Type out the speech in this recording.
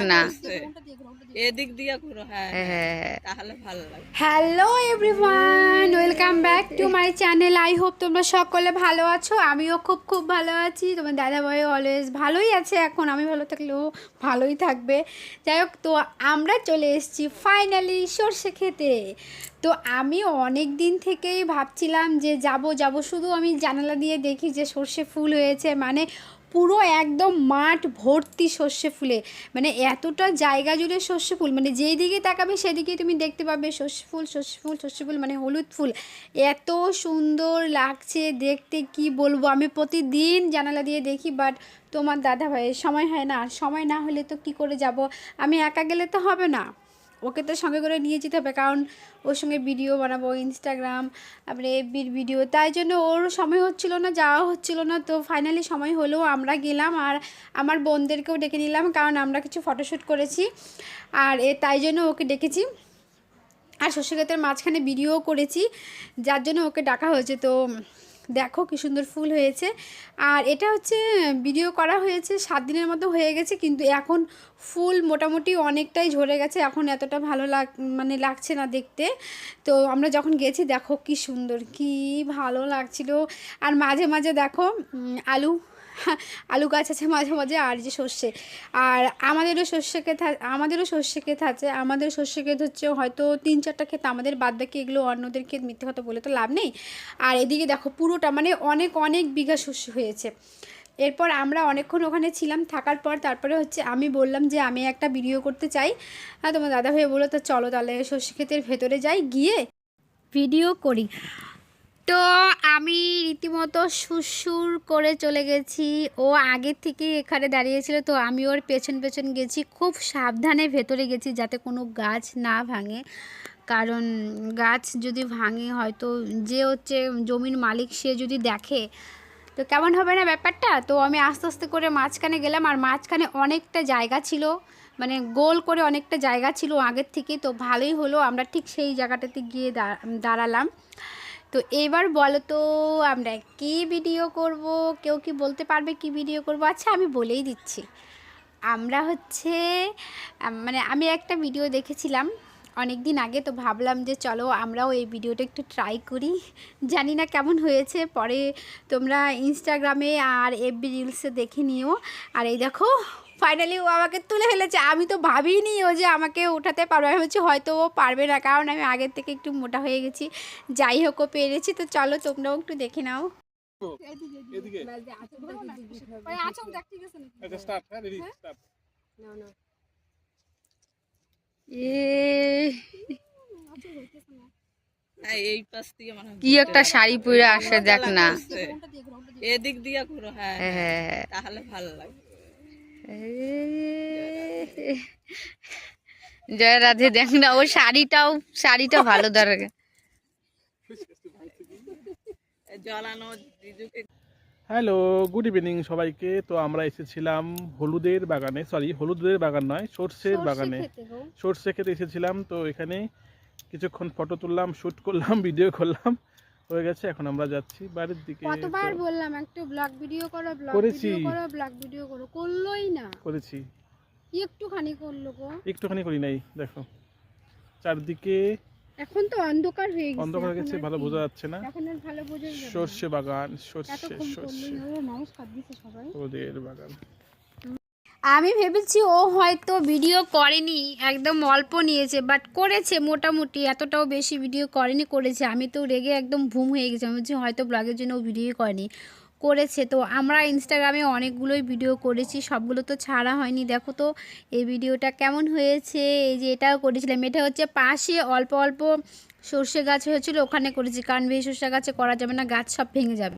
না। এদিক দিয়ে ঘুরো হ্যাঁ হ্যাঁ। তাহলে ভালো লাগে hello everyone welcome back to my channel. I hope তোমরা সকলে ভালো আছো আমিও খুব খুব ভালো আছি। তোমার দাদা ভাই অলওয়েজ ভালোই আছে এখন আমি ভালো থাকলেও ভালোই থাকবে। যাই হোক তো আমরা চলে এসেছি ফাইনালি সর্ষে খেতে। তো আমি অনেক দিন থেকেই ভাবছিলাম যে যাব যাব। শুধু আমি জানালা দিয়ে দেখি যে সর্ষে ফুল হয়েছে মানে পুরো একদম মাঠ ভর্তি সর্ষে ফুলে। মানে এতটা জায়গা জুড়ে সর্ষে ফুল। মানে যেই দিকে তাকাবে সেদিকেই তুমি দেখতে পাবে সর্ষে ফুল সর্ষে ফুল সর্ষে ফুল মানে হলুদ ফুল। এত সুন্দর লাগছে দেখতে, কি বলব? আমি প্রতিদিন জানালা দিয়ে দেখি বাট তোমার দাদা ভাইয়ের সময় হয় না। আর সময় না হলে তো কি করে যাব? আমি একা গেলে তো হবে না। ওকে তো সঙ্গে করে নিয়ে যেতে হবে, কারণ ওর সঙ্গে ভিডিও বানাবো ইনস্টাগ্রাম তারপরে এফবির ভিডিও তাই জন্য ওর সময় হচ্ছিল না, যাওয়া হচ্ছিল না, তো ফাইনালি সময় হলেও আমরা গেলাম আর আমার বোনদেরকেও ডেকে নিলাম, কারণ আমরা কিছু ফটোশ্যুট করেছি, আর এ, তাই জন্য ওকে ডেকেছি। আর শস্য ক্ষেতের মাঝখানে ভিডিও করেছি, যার জন্য ওকে ডাকা হয়েছে, তো দেখো কি সুন্দর ফুল হয়েছে। আর এটা হচ্ছে ভিডিও করা হয়েছে, সাত দিনের মতো হয়ে গেছে, কিন্তু এখন ফুল মোটামুটি অনেকটাই ঝরে গেছে। এখন এতটা ভালো লাগ মানে লাগছে না দেখতে। তো আমরা যখন গেছি, দেখো কি সুন্দর, কি ভালো লাগছিল। আর মাঝে মাঝে দেখো আলু আলু গাছ আছে মাঝে মাঝে, আর যে সর্ষে। আর আমাদেরও সর্ষে ক্ষেত আমাদেরও সর্ষে ক্ষেত আছে। আমাদের সর্ষে ক্ষেত হচ্ছে হয়তো তিন চারটা ক্ষেত, আমাদের বাদ বাকি এগুলো অন্যদের ক্ষেত মিথ্যে কথা বলে তো লাভ নেই। আর এদিকে দেখো পুরোটা মানে অনেক অনেক বিঘা শস্য হয়েছে। এরপর আমরা অনেকক্ষণ ওখানে ছিলাম, থাকার পর তারপরে হচ্ছে আমি বললাম যে আমি একটা ভিডিও করতে চাই। হ্যাঁ তোমার দাদা ভাই বলল, তো চলো তাহলে সর্ষে ক্ষেতের ভেতরে যাই, গিয়ে ভিডিও করি। তো আমি রীতিমতো সুরসুর করে চলে গেছি। ও আগের থেকে এখানে দাঁড়িয়েছিল তো আমি ওর পেছন পেছন গেছি। খুব সাবধানে ভেতরে গেছি যাতে কোনো গাছ না ভাঙে। কারণ গাছ যদি ভাঙে, হয়তো যে হচ্ছে জমির মালিক সে যদি দেখে। তো কেমন হবে না ব্যাপারটা? তো আমি আস্তে আস্তে করে মাঝখানে গেলাম, আর মাঝখানে অনেকটা জায়গা ছিল। মানে গোল করে অনেকটা জায়গা ছিল আগের থেকে তো ভালোই হলো। আমরা ঠিক সেই জায়গাটাতে গিয়ে দাঁড়ালাম। তো এবার বলো তো, আমরা কি ভিডিও করব? কেউ কি বলতে পারবে কি ভিডিও করব? আচ্ছা আমি বলেই দিচ্ছি। আমরা হচ্ছে মানে আমি একটা ভিডিও দেখেছিলাম অনেক দিন আগে তো ভাবলাম যে চলো আমরাও এই ভিডিওটা একটু ট্রাই করি। জানি না কেমন হয়েছে পরে তোমরা ইনস্টাগ্রামে আর এফবি রিলসে দেখে নিও। আর এই দেখো ফাইনালি ও আমাকে তুলে ফেলেছে। আমি তো ভাবিনি ও যে আমাকে উঠাতে পারবে। আমি হচ্ছে হয়তো ও পারবে না কারণ আমি আগের থেকে একটু মোটা হয়ে গেছি। যাই হোক ও পেরেছি। তো চলো তোমরাও একটু দেখে নাও। এদিকে। আচ্ছা স্টার্ট হ্যাঁ রেডি স্টার্ট এ হ্যাঁ এই পাশ দিয়ে মানে কি একটা শাড়ি পরে আসে দেখ না। এদিক দিয়ে ঘুরো হ্যাঁ হ্যাঁ তাহলে ভালো লাগে জয় রাধে দেখ না ও শাড়িটাও শাড়িটা ভালো দরকার হ্যালো গুড ইভিনিং সবাইকে। তো আমরা এসেছিলাম হলুদের বাগানে সরি হলুদের বাগান নয় সর্ষের বাগানে। সর্ষে খেতে এসেছিলাম তো এখানে কিছুক্ষণ ফটো তুললাম শ্যুট করলাম ভিডিও করলাম হয়ে গেছে। এখন আমরা যাচ্ছি বাড়ির দিকে কতবার বললাম একটু ব্লগ ভিডিও করো ব্লগ করেছি। ভিডিও করো ব্লগ ভিডিও করো। করলোই না। করেছি। একটুখানি করল গো। একটুখানি করি নাই দেখো। চারদিকে এখন তো অন্ধকার হয়ে গেছে অন্ধকার হয়ে গেছে ভালো বোঝা যাচ্ছে না। এখন আর ভালো বোঝা না। সর্ষে বাগান সর্ষে সর্ষে। হবে মানুষ খাদ দিছে সবাই। হলুদের বাগান। আমি ভেবেছি ও হয়তো ভিডিও করেনি, একদম অল্প নিয়েছে বাট করেছে মোটামুটি, এতটাও বেশি ভিডিও করেনি, করেছে। আমি তো রেগে একদম ভুম হয়ে গেছি, আমি হয়তো ব্লগের জন্য ও ভিডিও করেনি, করেছে। তো আমরা ইনস্টাগ্রামে অনেকগুলোই ভিডিও করেছি, সবগুলো তো ছাড়া হয়নি। দেখো তো, এই ভিডিওটা কেমন হয়েছে, এই যে এটাও করেছিলাম। এটা হচ্ছে পাশে অল্প অল্প সর্ষে গাছ হয়েছিল, ওখানে করেছি। কারণ বেশি সর্ষে গাছে করা যাবে না, গাছ সব ভেঙে যাবে।